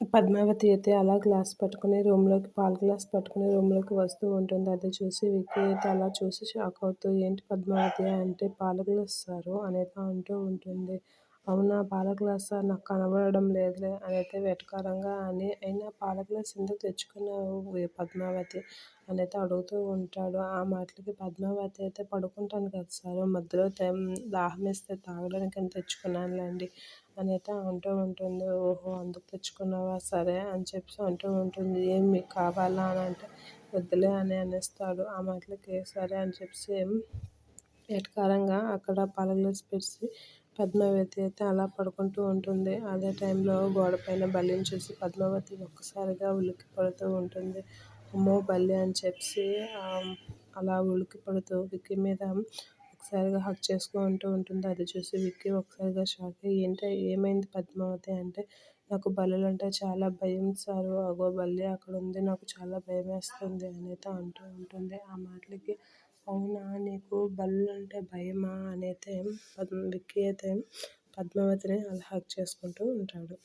పద్మావతి అయితే అలా గ్లాస్ పట్టుకుని రూమ్లోకి పాలు గ్లాస్ పట్టుకుని రూమ్లోకి వస్తూ ఉంటుంది. అది చూసి విక్కీ అయితే అలా చూసి షాక్ అవుతూ ఏంటి పద్మావతి అంటే పాల గ్లాస్ సారు? అనేది అంటూ ఉంటుంది. అవునా? పాల గ్లాస్? నాకు కనబడడం లేదులే అని అయితే వెటకారంగా అని. అయినా పాల గ్లాస్ ఎందుకు తెచ్చుకున్నావు పద్మావతి? అని అయితే అడుగుతూ ఉంటాడు. ఆ మాటలకి పద్మావతి అయితే పడుకుంటాను కదా సార్. మధ్యలో దాహం వేస్తే తాగడానికి అని తెచ్చుకున్నానులేండి అని అయితే అంటూ ఉంటుంది. ఓహో అందుకు తెచ్చుకున్నావా? సరే అని చెప్పి అంటూ ఉంటుంది. ఏం మీకు కావాలా అని అంటే వద్దులే అని అనేస్తాడు. ఆ మాటలకి సరే అని చెప్పి ఎటకారంగా అక్కడ పాల గ్లాస్ పెట్టి పద్మావతి అయితే అలా పడుకుంటూ ఉంటుంది. అదే టైంలో గోడ పైన బల్లిని చూసి పద్మావతి ఒక్కసారిగా ఉలిక్కి పడుతూ ఉంటుంది. అమ్మో బల్లి అని చెప్పి అలా ఉలిక్కి పడుతూ విక్కీ మీద ఒకసారిగా హక్ చేసుకుంటూ ఉంటుంది. అది చూసి విక్కీ ఒకసారిగా షాక్ అయ్యి ఏంటి ఏమైంది పద్మావతి అంటే? నాకు బల్లలు అంటే చాలా భయం సారు. అగో బల్లి అక్కడ ఉంది నాకు చాలా భయం వేస్తుంది అని అయితే అంటూ ఉంటుంది. ఆ మాటలకి అవునా? నీకు బల్లులు అంటే భయమా? అనేది అయితే విక్కీ అయితే పద్మావతిని అలహక్ చేసుకుంటూ ఉంటాడు.